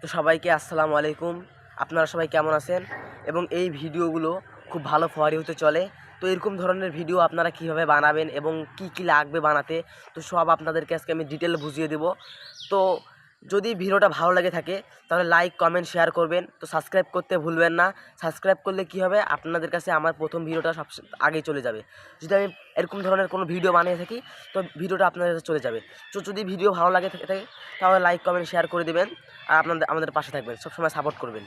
তো সবাইকে আসসালামু আলাইকুম। আপনারা সবাই কেমন আছেন? এবং এই ভিডিওগুলো খুব ভালো ফোয়ারি হতে চলে। তো এরকম ধরনের ভিডিও আপনারা কীভাবে বানাবেন এবং কি কি লাগবে বানাতে, তো সব আপনাদেরকে আজকে আমি ডিটেল বুঝিয়ে দেব। তো যদি ভিডিওটা ভালো লাগে থাকে, তাহলে লাইক কমেন্ট শেয়ার করবেন। তো সাবস্ক্রাইব করতে ভুলবেন না। সাবস্ক্রাইব করলে কি হবে? আপনাদের কাছে আমার প্রথম ভিডিওটা সব আগেই চলে যাবে। যদি আমি এরকম ধরনের কোনো ভিডিও বানিয়ে থাকি, তো ভিডিওটা আপনাদের কাছে চলে যাবে। তো যদি ভিডিও ভালো লাগে থাকে, তাহলে লাইক কমেন্ট শেয়ার করে দেবেন। আর আপনাদের, আমাদের পাশে থাকবেন। সবসময় সাপোর্ট করবেন।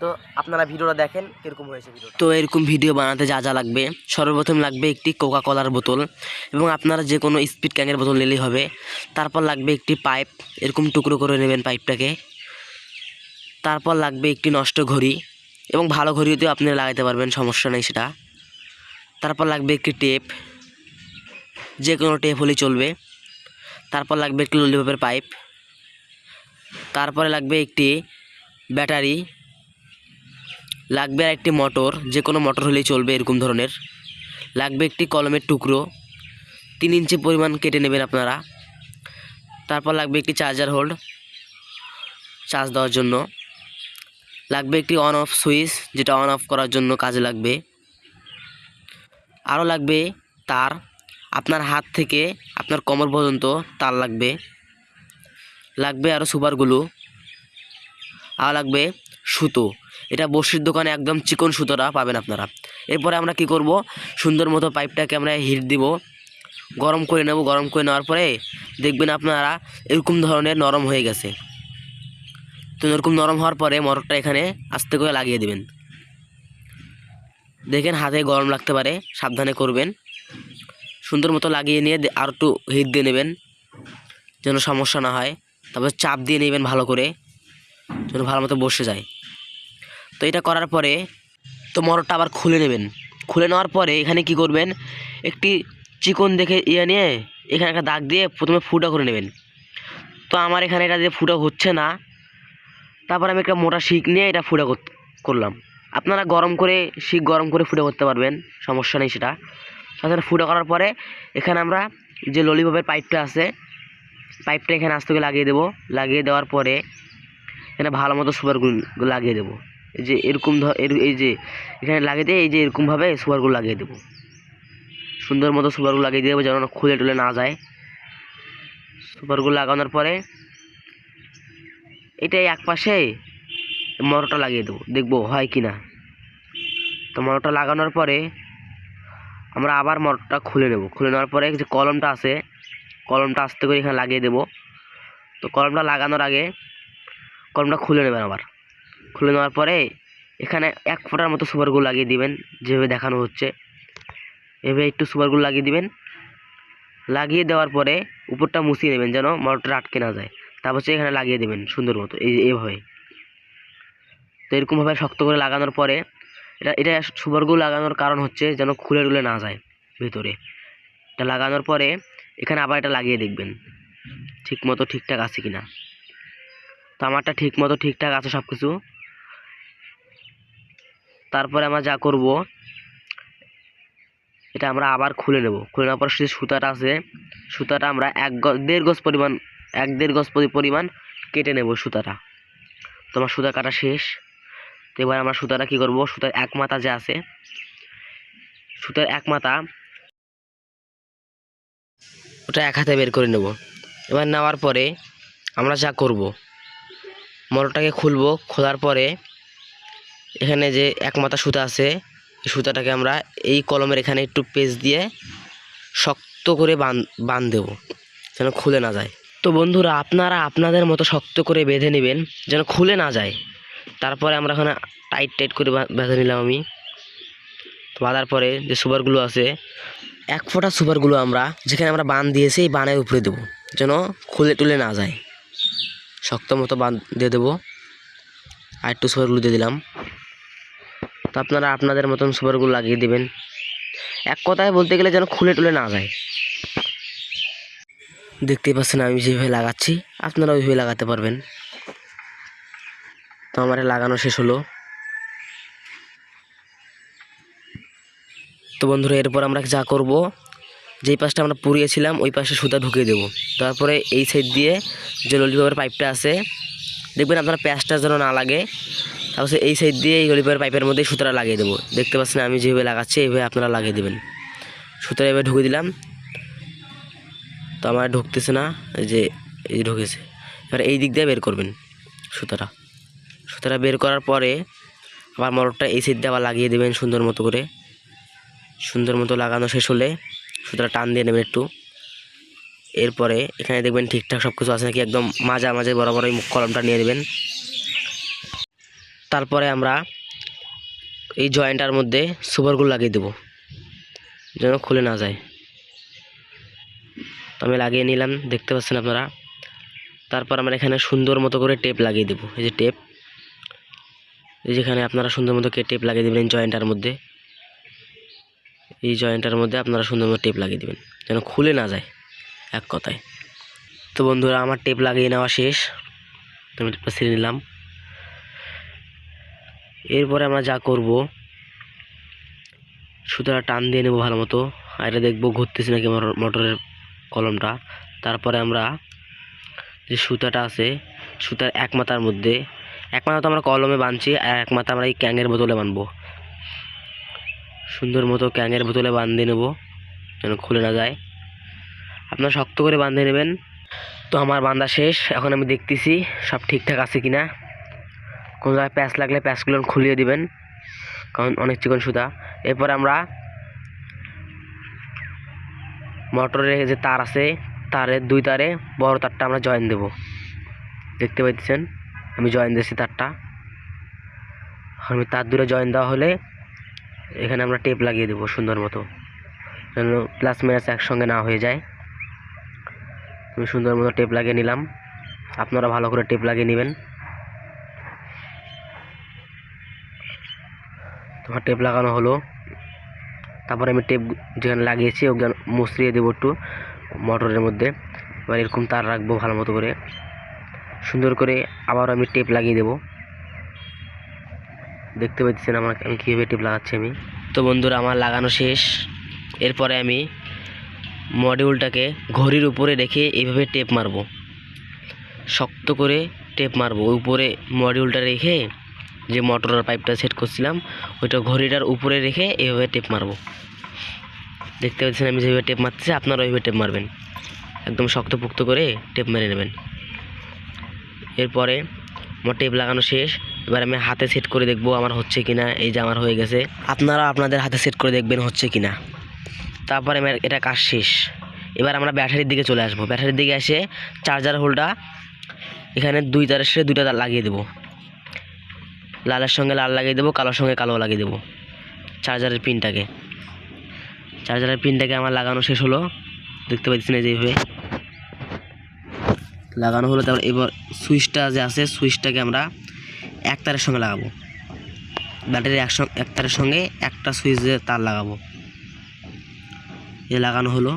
তো আপনারা ভিডিওটা দেখেন কীরকম হয়েছে ভিডিও তো এরকম ভিডিও বানাতে যা যা লাগবে, সর্বপ্রথম লাগবে একটি কোকা কলার বোতল এবং আপনারা যে কোনো স্পিড ক্যাঙের বোতল নিলেই হবে। তারপর লাগবে একটি পাইপ, এরকম টুকরো করে নেবেন পাইপটাকে। তারপর লাগবে একটি নষ্ট ঘড়ি এবং ভালো ঘড়িতেও আপনি লাগাতে পারবেন, সমস্যা নেই সেটা। তারপর লাগবে একটি টেপ, যে কোনো টেপ হলেই চলবে। তারপর লাগবে একটি ললিপপের পাইপ। তারপরে লাগবে একটি ব্যাটারি লাগবে আর একটি মোটর, যে কোনো মোটর হলেই চলবে এরকম ধরনের। লাগবে একটি কলমের টুকরো, তিন ইঞ্চি পরিমাণ কেটে নেবেন আপনারা। তারপর লাগবে একটি চার্জার হোল্ড, চার্জ দেওয়ার জন্য। লাগবে একটি অন অফ সুইচ, যেটা অন অফ করার জন্য কাজে লাগবে। আরও লাগবে তার, আপনার হাত থেকে আপনার কোমর পর্যন্ত তার লাগবে। লাগবে আরও সুপারগুলো। আর লাগবে সুতো। এটা বসির দোকানে একদম চিকন সুতোটা পাবেন আপনারা। এরপরে আমরা কি করব? সুন্দর মতো পাইপটাকে আমরা হিট দিব। গরম করে নেব। গরম করে নেওয়ার পরে দেখবেন আপনারা এরকম ধরনের নরম হয়ে গেছে। তো এরকম নরম হওয়ার পরে মোটরটা এখানে আস্তে করে লাগিয়ে দেবেন। দেখেন হাতে গরম লাগতে পারে, সাবধানে করবেন। সুন্দর মতো লাগিয়ে নিয়ে আর একটু হিট দিয়ে নেবেন, যেন সমস্যা না হয়। তারপর চাপ দিয়ে নেবেন ভালো করে, যেন ভালো মতো বসে যায়। তো এটা করার পরে তো মোটরটা আবার খুলে নেবেন। খুলে নেওয়ার পরে এখানে কি করবেন? একটি চিকন দেখে ইয়ে নিয়ে এখানে একটা দাগ দিয়ে প্রথমে ফুটা করে নেবেন। তো আমার এখানে এটা দিয়ে ফুটা হচ্ছে না। তারপর আমি একটা মোটা শিক নিয়ে এটা ফুটা কর- করলাম। আপনারা গরম করে শিক গরম করে ফুটা করতে পারবেন, সমস্যা নেই সেটা। তাছাড়া ফুটা করার পরে এখানে আমরা যে ললিপপের পাইপটা আছে পাইপটা এখানে আস্তে লাগিয়ে দেবো। লাগিয়ে দেওয়ার পরে এখানে ভালো মতো সুপারগুলো লাগিয়ে দেবো। এই যে এরকম ধর এই যে এখানে লাগিয়ে দিয়ে এই যে এরকমভাবে সুপারগুলো লাগিয়ে দেবো। সুন্দর মতো সুপারগুলো লাগিয়ে দেবো যেন খুলে টুলে না যায়। সুপারগুলো লাগানোর পরে এটাই এক পাশে মরটা লাগিয়ে দেবো, দেখব হয় কি না তো মরটা লাগানোর পরে আমরা আবার মরটা খুলে নেব। খুলে নেওয়ার পরে যে কলমটা আছে, কলমটা আস্তে করে এখানে লাগিয়ে দেবো। তো কলমটা লাগানোর আগে কলমটা খুলে নেবেন আবার। খুলে নেওয়ার পরে এখানে এক ফোঁটার মতো সুপারগুলো লাগিয়ে দিবেন, যেভাবে দেখানো হচ্ছে। এভাবে একটু সুপার সুপারগুলো লাগিয়ে দিবেন। লাগিয়ে দেওয়ার পরে উপরটা মুছিয়ে নেবেন যেন মোটরটা আটকে না যায়। তারপর হচ্ছে এখানে লাগিয়ে দেবেন সুন্দর মতো, এই এভাবে। তো এরকমভাবে শক্ত করে লাগানোর পরে এটা এটা সুপারগুলো লাগানোর কারণ হচ্ছে যেন খুলে টুলে না যায় ভেতরে। এটা লাগানোর পরে এখানে আবার এটা লাগিয়ে দেখবেন। ঠিক মতো ঠিকঠাক আছে কিনা। তো আমারটা ঠিক মতো ঠিকঠাক আছে সব কিছু তারপরে আমরা যা করব, এটা আমরা আবার খুলে নেব। খুলে নেওয়ার পর যে সুতাটা আছে, সুতাটা আমরা এক দেড় গজ পরিমাণ, এক দেড় গজ পরি- পরিমাণ কেটে নেব সুতাটা। তো আমার সুতা কাটা শেষ। তো এবার আমরা সুতাটা কী করব, সুতার এক মাথা যে আছে, সুতার এক মাথা ওটা এক হাতে বের করে নেব। এবার নেওয়ার পরে আমরা যা করব মোটরটাকে খুলবো, খোলার পরে এখানে যে এক মাথা সুতা আছে সুতাটাকে আমরা এই কলমের এখানে একটু পেজ দিয়ে শক্ত করে বান বান দেবো, যেন খুলে না যায়। তো বন্ধুরা, আপনারা আপনাদের মতো শক্ত করে বেঁধে নেবেন, যেন খুলে না যায়। তারপরে আমরা এখানে টাইট টাইট করে বেঁধে নিলাম আমি। বাঁধার পরে যে সুপারগুলো আছে, এক ফোঁটা সুপারগুলো আমরা যেখানে আমরা বান দিয়েছি, এই বানের উপরে দেবো, যেন খুলে টুলে না যায়। শক্ত মতো বাঁধ দিয়ে দেবো। আর একটু সুপারগুলো দিয়ে দিলাম। তো আপনারা আপনাদের মতন সুপারগুলো লাগিয়ে দেবেন। এক কথায় বলতে গেলে যেন খুলে টুলে না যায়। দেখতেই পাচ্ছেন আমি যেভাবে লাগাচ্ছি আপনারা ওইভাবে লাগাতে পারবেন। তো আমার লাগানো শেষ হলো। তো বন্ধুরা, এরপর আমরা যা করব যেই পাশটা আমরা পুড়িয়েছিলাম, ওই পাশে সুতা ঢুকিয়ে দেবো। তারপরে এই সাইড দিয়ে যে ললিপপের পাইপটা আছে, দেখবেন আপনার প্যাঁচটা যেন না লাগে, তারপর এই সাইড দিয়ে এই ললিপপের পাইপের মধ্যে সুতাটা লাগিয়ে দেবো। দেখতে পাচ্ছেন আমি যেভাবে লাগাচ্ছি, এইভাবে আপনারা লাগিয়ে দেবেন। সুতাটা এভাবে ঢুকে দিলাম। তো আমার ঢুকতেছে না যে, এই ঢুকেছে। এবার এই দিক দিয়ে বের করবেন সুতাটা। সুতাটা বের করার পরে আবার মটরটা এই সাইড দিয়ে আবার লাগিয়ে দেবেন সুন্দর মতো করে। সুন্দর মতো লাগানো শেষ হলে সুতরাং টান দিয়ে নেবেন একটু। এরপরে এখানে দেখবেন ঠিকঠাক সব কিছু আছে নাকি, একদম মাঝে মাঝে বরাবর এই কলমটা নিয়ে নেবেন। তারপরে আমরা এই জয়েন্টার মধ্যে সুপারগুলো লাগিয়ে দেবো, যেন খুলে না যায়। তো আমি লাগিয়ে নিলাম, দেখতে পাচ্ছেন আপনারা। তারপর আমরা এখানে সুন্দর মতো করে টেপ লাগিয়ে দেবো, এই যে টেপ। এই যেখানে আপনারা সুন্দর মতো টেপ লাগিয়ে দেবেন জয়েন্টার মধ্যে। এই জয়েন্টার মধ্যে আপনারা সুন্দর মতো টেপ লাগিয়ে দেবেন, যেন খুলে না যায় এক কথায়। তো বন্ধুরা, আমার টেপ লাগিয়ে নেওয়া শেষ। আমি টেপটা ছিঁড়ে নিলাম। এরপরে আমরা যা করব সুতরাং টান দিয়ে নেব ভালো মতো। আর এটা দেখব ঘুরতেছে নাকি মোটর- মোটরের কলমটা। তারপরে আমরা যে সুতাটা আছে, সুতার এক মাথার মধ্যে, এক মাথা তো আমরা কলমে বাঁধছি, আর এক মাথা আমরা এই ক্যাঙের বোতলে বাঁধবো। সুন্দর মতো ক্যাঙের বোতলে বাঁধিয়ে নেব, যেন খুলে না যায়। আপনারা শক্ত করে বাঁধিয়ে নেবেন। তো আমার বাঁধা শেষ, এখন আমি দেখতেছি সব ঠিকঠাক আছে কি না কোনো জায়গায় প্যাঁচ লাগলে প্যাঁচগুলো খুলিয়ে দিবেন, কারণ অনেক চিকন সুতা। এরপর আমরা মোটরের যে তার আছে, তারের দুই তারে বড় তারটা আমরা জয়েন দেব। দেখতে পাচ্ছেন আমি জয়েন দিয়েছি তারটা। আমি তার দূরে জয়েন দেওয়া হলে এখানে আমরা টেপ লাগিয়ে দেবো সুন্দর মতো। যেন প্লাস মাইনাস একসঙ্গে না হয়ে যায়। আমি সুন্দর মতো টেপ লাগিয়ে নিলাম। আপনারা ভালো করে টেপ লাগিয়ে নেবেন। তোমার টেপ লাগানো হলো। তারপরে আমি টেপ যেখানে লাগিয়েছি ওখানে মুসরিয়ে দেবো একটু মোটরের মধ্যে। এবার এরকম তার রাখব ভালো মতো করে। সুন্দর করে আবার আমি টেপ লাগিয়ে দেবো। দেখতে পাচ্ছেন আমার আমি কীভাবে টেপ লাগাচ্ছি আমি। তো বন্ধুরা, আমার লাগানো শেষ। এরপরে আমি মডিউলটাকে ঘড়ির উপরে রেখে এইভাবে টেপ মারবো। শক্ত করে টেপ মারবো। উপরে মডিউলটা রেখে যে মোটরের পাইপটা সেট করছিলাম, ওইটা ঘড়িটার উপরে রেখে এইভাবে টেপ মারবো। দেখতে পাচ্ছেন আমি যেভাবে টেপ মারতেছি আপনারা ওইভাবে টেপ মারবেন। একদম শক্তপোক্ত করে টেপ মেরে নেবেন। এরপরে আমার টেপ লাগানো শেষ। এবার আমি হাতে সেট করে দেখব আমার হচ্ছে কিনা, এই যে আমার হয়ে গেছে। আপনারা আপনাদের হাতে সেট করে দেখবেন হচ্ছে কিনা। তারপরে আমার এটা কাজ শেষ। এবার আমরা ব্যাটারির দিকে চলে আসব। ব্যাটারির দিকে এসে চার্জার হোলটা এখানে দুই তারের সাথে দুইটা তার লাগিয়ে দেবো। লালের সঙ্গে লাল লাগিয়ে দেবো, কালোর সঙ্গে কালো লাগিয়ে দেবো। চার্জারের পিনটাকে চার্জারের পিনটাকে আমার লাগানো শেষ হলো। দেখতে পাচ্ছেন না যেভাবে লাগানো হলো, তারপর এবার সুইচটা যে আছে, সুইচটাকে আমরা এক তারের সঙ্গে লাগাবো। ব্যাটারির এক এক তারের সঙ্গে একটা সুইচের তার লাগাবো। এ লাগানো হলো।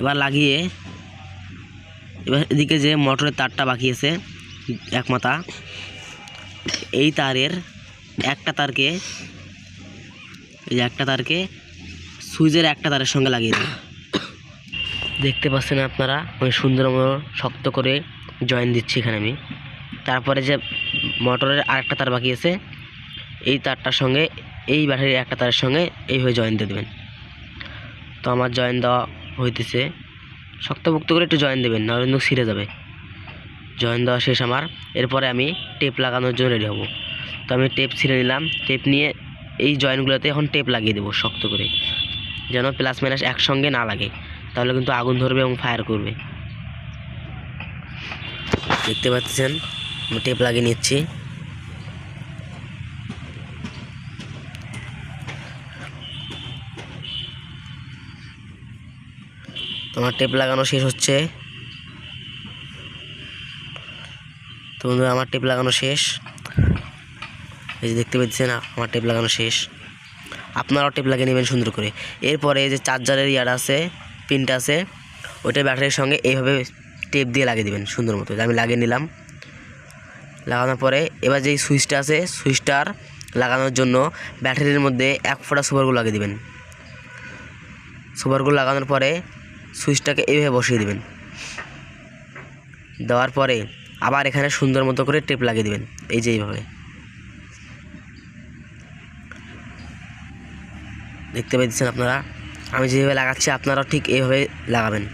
এবার লাগিয়ে, এবার এদিকে যে মোটরের তারটা বাকি আছে, এক মাথা, এই তারের একটা তারকে, এই একটা তারকে সুইচের একটা তারের সঙ্গে লাগিয়ে দিই। দেখতে পাচ্ছেন আপনারা আমি সুন্দর শক্ত করে জয়েন দিচ্ছি এখানে আমি। তারপরে যে মোটরের আরেকটা তার বাকি আছে, এই তারটার সঙ্গে, এই ব্যাটারির একটা তারের সঙ্গে এইভাবে জয়েন দিয়ে দেবেন। তো আমার জয়েন দেওয়া হইতেছে। শক্তপোক্ত করে একটু জয়েন দেবেন কিন্তু ছিঁড়ে যাবে। জয়েন দেওয়া শেষ আমার। এরপরে আমি টেপ লাগানোর জন্য রেডি হব। তো আমি টেপ ছিঁড়ে নিলাম। টেপ নিয়ে এই জয়েনগুলোতে এখন টেপ লাগিয়ে দেবো শক্ত করে, যেন প্লাস মাইনাস একসঙ্গে না লাগে। তাহলে কিন্তু আগুন ধরবে এবং ফায়ার করবে। দেখতে পাচ্ছেন, আমি টেপ লাগিয়ে নিচ্ছি। তোমার টেপ লাগানো শেষ হচ্ছে। তো বন্ধুরা, আমার টেপ লাগানো শেষ। এই যে দেখতে পাচ্ছেন, আমার টেপ লাগানো শেষ। আপনারাও টেপ লাগিয়ে নেবেন সুন্দর করে। এরপরে এই যে চার্জারের ইয়ার আছে পিনটা আছে, ওইটা ব্যাটারির সঙ্গে এইভাবে টেপ দিয়ে লাগিয়ে দেবেন, সুন্দর মতো। আমি লাগিয়ে নিলাম। লাগানোর পরে এবার যেই সুইচটা আছে, সুইচটার লাগানোর জন্য ব্যাটারির মধ্যে এক ফোঁটা সুপারগুলো লাগিয়ে দেবেন। সুপারগুলো লাগানোর পরে সুইচটাকে এইভাবে বসিয়ে দেবেন। দেওয়ার পরে আবার এখানে সুন্দর মতো করে টেপ লাগিয়ে দেবেন, এই যে এইভাবে। দেখতে পাচ্ছেন আপনারা? আমি যেভাবে লাগাচ্ছি, আপনারাও ঠিক এইভাবে লাগাবেন।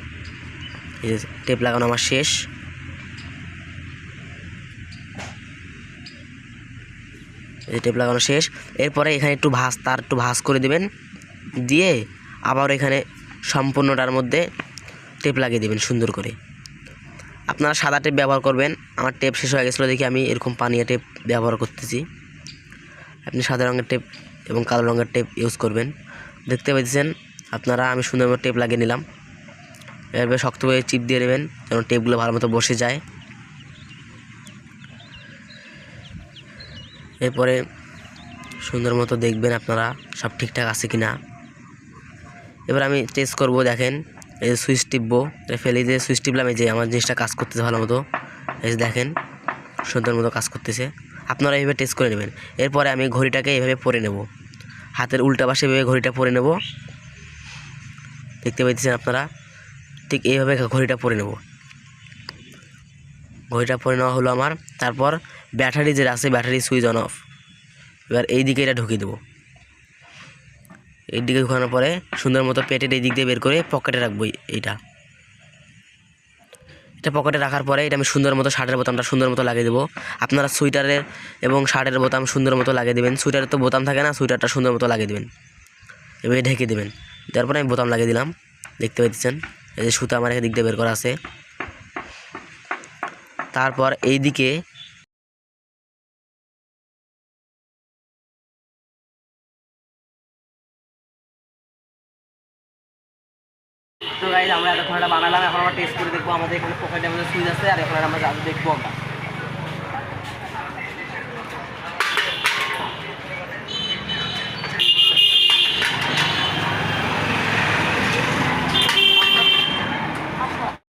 এই যে টেপ লাগানো আমার শেষ। এই টেপ লাগানো শেষ। এরপরে এখানে একটু ভাঁজ, তার একটু ভাঁজ করে দিবেন। দিয়ে আবার এখানে সম্পূর্ণটার মধ্যে টেপ লাগিয়ে দেবেন সুন্দর করে। আপনারা সাদা টেপ ব্যবহার করবেন। আমার টেপ শেষ হয়ে গেছিল দেখি আমি এরকম পানীয় টেপ ব্যবহার করতেছি। আপনি সাদা রঙের টেপ এবং কালো রঙের টেপ ইউজ করবেন। দেখতে পাচ্ছেন আপনারা, আমি সুন্দর মতো টেপ লাগিয়ে নিলাম। এভাবে শক্তভাবে চিপ দিয়ে নেবেন, যেন টেপগুলো ভালো মতো বসে যায়। এরপরে সুন্দর মতো দেখবেন আপনারা সব ঠিকঠাক আছে কি না এবার আমি টেস্ট করব, দেখেন, এই যে সুইচ টিপবো ফেলে দিয়ে সুইচ টিপলাম, এই যে আমার জিনিসটা কাজ করতেছে ভালো মতো। এই যে দেখেন, সুন্দর মতো কাজ করতেছে। আপনারা এইভাবে টেস্ট করে নেবেন। এরপরে আমি ঘড়িটাকে এইভাবে পরে নেব। হাতের উল্টা পাশে এভাবে ঘড়িটা পরে নেব। দেখতে পাইতেছেন আপনারা? ঠিক এইভাবে ঘড়িটা পরে নেব। ঘড়িটা পরে নেওয়া হলো আমার। তারপর ব্যাটারি যেটা আছে, ব্যাটারি সুইচ অন অফ। এবার এই দিকে এটা ঢুকিয়ে দেবো। এই দিকে ঢুকানোর পরে সুন্দর মতো পেটের এই দিক দিয়ে বের করে পকেটে রাখব এইটা। এটা পকেটে রাখার পরে এটা আমি সুন্দর মতো শার্টের বোতামটা সুন্দর মতো লাগিয়ে দেবো। আপনারা সুইটারের এবং শার্টের বোতাম সুন্দর মতো লাগিয়ে দেবেন। সুইটারের তো বোতাম থাকে না সুইটারটা সুন্দর মতো লাগিয়ে দেবেন। এভাবে ঢেকে দেবেন। তারপরে আমি বোতাম লাগিয়ে দিলাম। দেখতে পাচ্ছেন এই যে সুতা আমার দিক দিয়ে বের করা আছে। তারপর এই দিকে তো গাইজ আমরা এতক্ষণ বানালাম। এখন আমরা টেস্ট করে দেখব আমাদের এখানে পকেটের মধ্যে সুইচ আছে, আর এখন আমরা যাব দেখব আমরা।